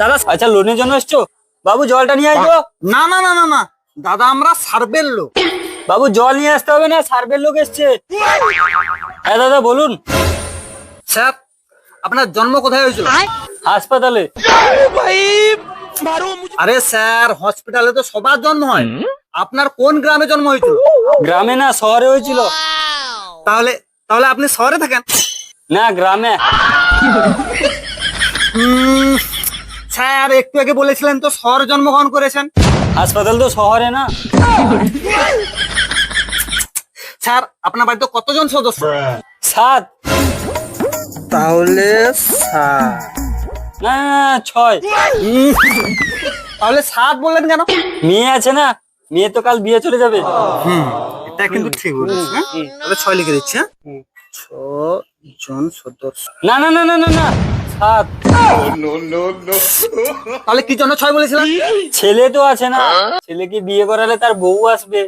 দাদা আচ্ছা লোনের জন্য এসছো? বাবু জলটা নিয়ে আসব না না না না না। দাদা আমরা সার্ভের লোক। বাবু জল নিয়ে আসতে হবে না সার্ভের লোক এসছে। হ্যাঁ দাদা বলুন। স্যার আপনার জন্ম কোথায় হয়েছিল? হাসপাতালে। আরে স্যার হসপিটালে তো সবার জন্ম হয়। আপনার কোন গ্রামে জন্ম হয়েছিল? গ্রামে না শহরে হয়েছিল। তাহলে তাহলে আপনি শহরে থাকেন? না গ্রামে। স্যার একটু আগে বলেছিলেন তো শহরে জন্মগ্রহণ করেছেন। হাসপাতাল তো শহরে না। স্যার আপনার বাড়িতে কতজন সদস্য? সাত। তাহলে সাত। না ছয়। উম, তাহলে সাত বললেন কেন? মেয়ে আছে না মেয়ে তো কাল বিয়ে চলে যাবে। হুম। এটা কিন্তু ঠিক বলেছেন হ্যাঁ? তাহলে ছয় লিখে দিচ্ছি হ্যাঁ? ছ জন সদস্য। না না না না না না সাত। তাহলে কি জন্য ছয় বলেছিলাম? ছেলে তো আছে না। ছেলেকে বিয়ে করালে তার বউ আসবে?